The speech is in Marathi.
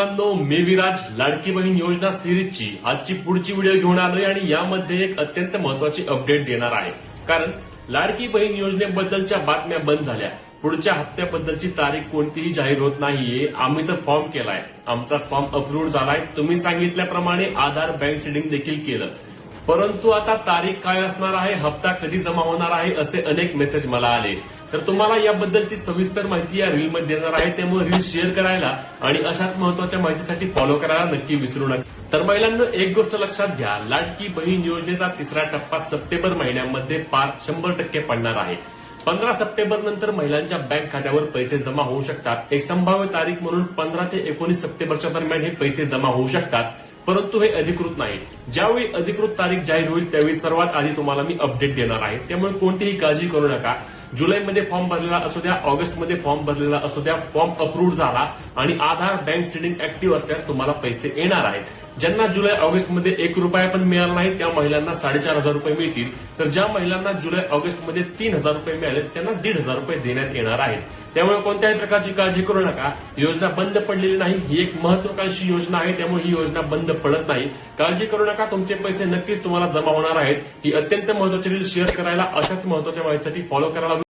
मुलांनो मी विराज लाडकी बहीण योजना सिरीजची आजची पुढची व्हिडिओ घेऊन आलोय आणि यामध्ये एक अत्यंत महत्वाची अपडेट देणार आहे. कारण लाडकी बहीण योजनेबद्दलच्या बातम्या बंद झाल्या. पुढच्या हप्त्याबद्दलची तारीख कोणतीही जाहीर होत नाहीये. आम्ही तर फॉर्म केलाय. आमचा फॉर्म अप्रूव्ह झालाय. तुम्ही सांगितल्याप्रमाणे आधार बँक सिडिंग देखील केलं. परंतु आता तारीख काय असणार आहे? हप्ता कधी जमा होणार आहे? असे अनेक मेसेज मला आले. तर तुम्हाला याबद्दलची सविस्तर माहिती या रीलमध्ये देणार आहे. त्यामुळे रील शेअर करायला आणि अशाच महत्त्वाच्या माहितीसाठी फॉलो करायला नक्की विसरू नका. तर महिलांना एक गोष्ट लक्षात घ्या. लाडकी बहीण योजनेचा तिसरा टप्पा सप्टेंबर महिन्यामध्ये पार शंभर टक्के पडणार आहे. पंधरा सप्टेंबर नंतर महिलांच्या बँक खात्यावर पैसे जमा होऊ शकतात. एक संभाव्य तारीख म्हणून पंधरा ते एकोणीस सप्टेंबरच्या दरम्यान हे पैसे जमा होऊ शकतात. परंतु हे अधिकृत नाही. ज्यावेळी अधिकृत तारीख जाहीर होईल त्यावेळी सर्वात आधी तुम्हाला मी अपडेट देणार आहे. त्यामुळे कोणतीही काळजी करू नका. जुलैमध्ये फॉर्म भरलेला असू द्या ऑगस्टमध्ये फॉर्म भरलेला असू द्या फॉर्म अप्रूव्ह झाला आणि आधार बँक सिडिंग ऍक्टिव्ह असल्यास तुम्हाला पैसे येणार आहेत. ज्यांना जुलै ऑगस्टमध्ये एक रुपया पण मिळाला नाही त्या महिलांना साडेचार हजार रुपये मिळतील. तर ज्या महिलांना जुलै ऑगस्टमध्ये तीन हजार रुपये मिळाले त्यांना दीड हजार रुपये देण्यात येणार आहेत. त्यामुळे कोणत्याही प्रकारची काळजी करू नका. योजना बंद पडलेली नाही ही एक महत्वाकांक्षी योजना आहे त्यामुळे ही योजना बंद पडत नाही. काळजी करू नका तुमचे पैसे नक्कीच तुम्हाला जमा होणार आहेत. ही अत्यंत महत्वाची रील शेअर करायला अशाच महत्त्वाच्या माहितीसाठी फॉलो करायला